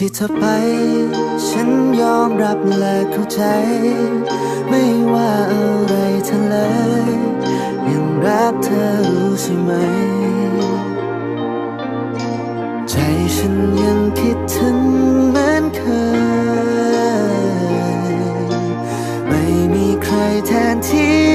ที่เธอไป ฉันยอมรับและเข้าใจ ไม่ว่าอะไรเธอเลย ยังรักเธอรู้ใช่ไหม ใจฉันยังคิดถึงเหมือนเคย ไม่มีใครแทนที่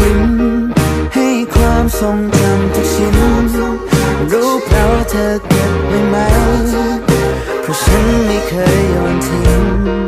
ยิ้มให้ความทรงจำทุกชิ้น รู้เปล่าเธอเก็บไว้ไหม เพราะฉันไม่เคยโยนทิ้ง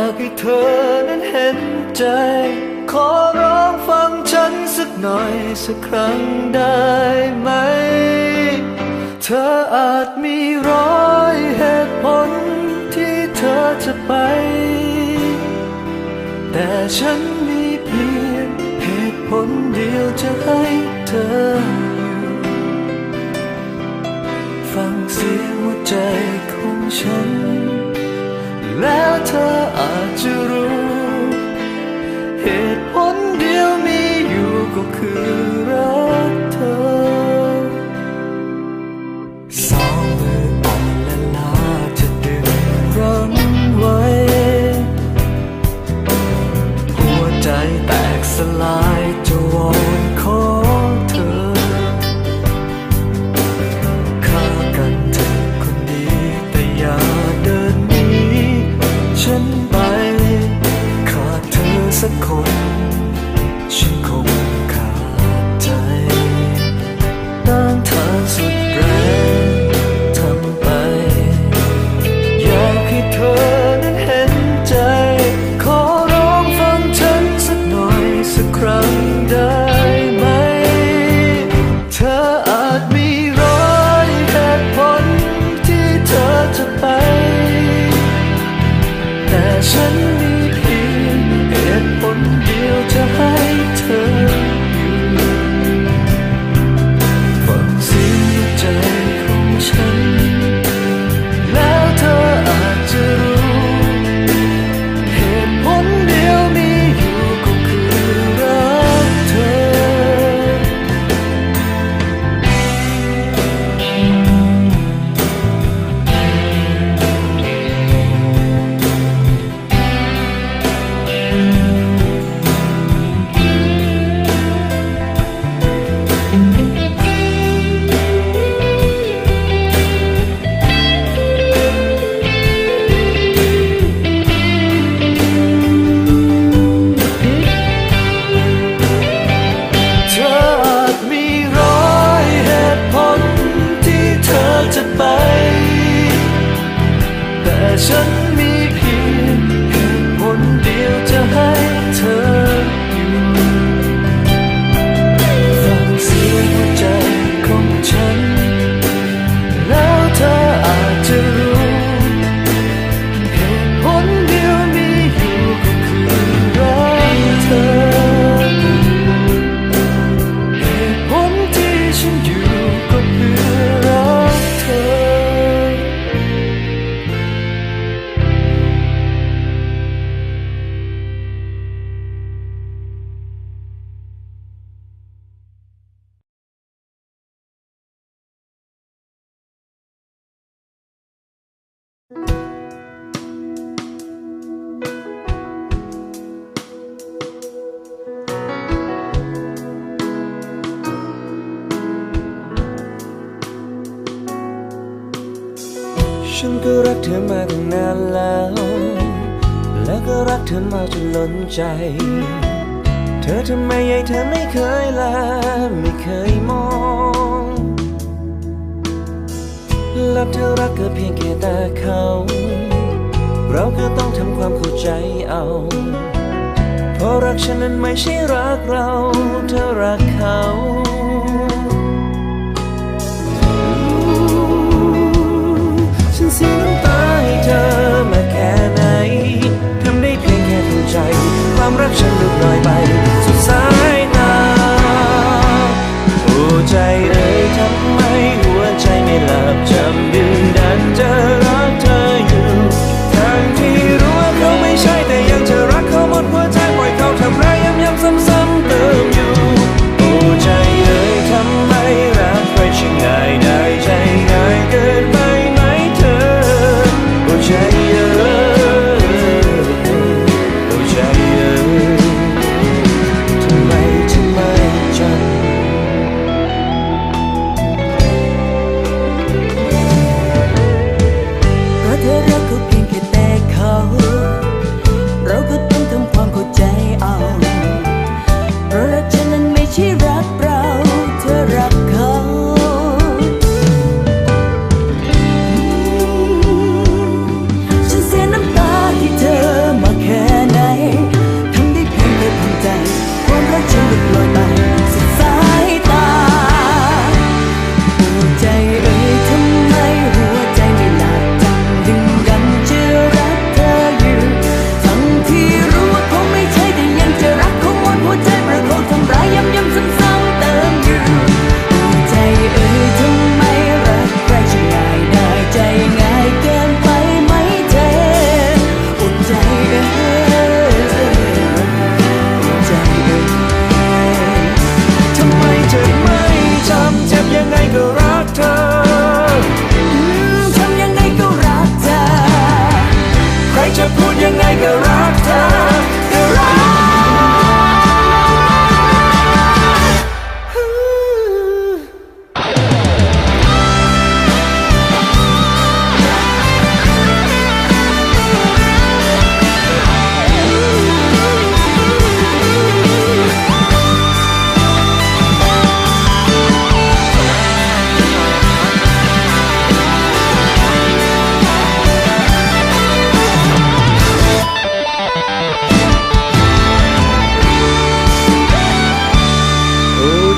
ากให้เธอนั้นเห็นใจ ขอร้องฟังฉันสักหน่อยสักครั้งได้ไหม เธออาจมีร้อยเหตุผลที่เธอจะไป แต่ฉันมีเพียงเหตุผลเดียวจะให้เธออยู่ฟังเสียงหัวใจของฉัน แล้วเธออาจจะ ใจ เธอทำไมใหญ่เธอไม่เคยลาไม่เคยมองและเธอรักก็เพียงแค่แต่เขา เราก็ต้องทำความเข้าใจเอา เพราะรักฉันนั้นไม่ใช่รักเรา เธอรักเขาฉันเสียน้ำตาให้เธอมาแค่ไหน ทำได้เพียงแค่เข้าใจ ความรักฉันลุกลอยไปสุดสายตาโอ้ใจเอ่ยทำไมหัวใจไม่หลับ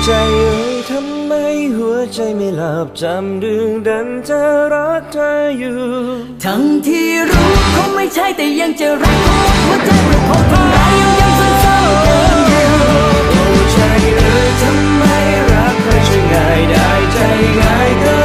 ใจเอ่ยทำไมหัวใจไม่หลับจำดึงดันจะรักเธออยู่ ทั้งที่รู้คงไม่ใช่แต่ยังจะรักหัวใจเราพบทำร้ายยังยังเศร้าๆกันอยู่ใจเอ่ยทำไมรักใครช่วยง่ายได้ใจง่ายเกิน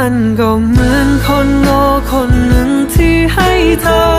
มันก็เหมือนคนโง่คนหนึ่งที่ให้เธอ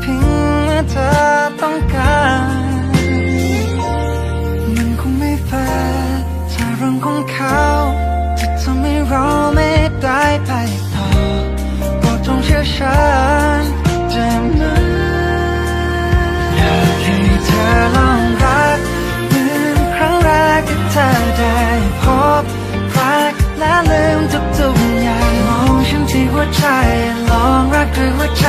เพียงเมื่อเธอต้องการ มันคงไม่แฟร์ถ้าเรื่องของเขาจะทำให้เราไม่ได้ไปต่อโปรดจงเชื่อฉันจำนะอยากให้เธอลองรักเหมือนครั้งแรกที่เธอได้พบรักและลืมทุกๆอย่างมองฉันที่หัวใจลองรักด้วยหัวใจ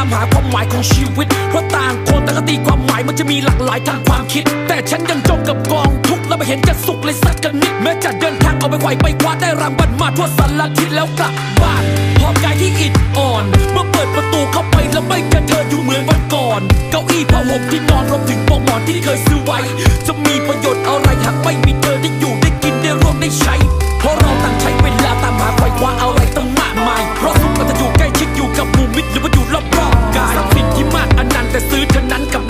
ามหาความหมายของชีวิต เพราะต่างคนต่างก็ตีความหมายมันจะมีหลากหลายทางความคิด แต่ฉันยังจมกับกองทุกข์และไม่เห็นจะสุขเลยสักกันนิดแม้จะเดินทางเอาไปไขวไปคว้าได้รางวัลมาทั่วสารทิศแล้วกลับบ้านพร้อมกายที่อิดอ่อน เมื่อเปิดประตูเข้าไปแล้วไม่เจอเธออยู่เหมือนวันก่อน เก้าอี้ผ้าห่มที่นอนรวมถึงปลอกหมอนที่เคยซื้อไว้ จะมีประโยชน์อะไรหากไม่มีเธอได้อยู่ได้กินได้ร่วมได้ใช้ เพราะเราต่างใช้เวลาตามหาไขว่คว้าอะไรตั้งมากมายเพราะ คิดอยู่กับมูมิดหรือว่าอยู่รอบๆกายทรัพย์สินที่มากอันนั้นแต่ซื้อเท่านั้นกับ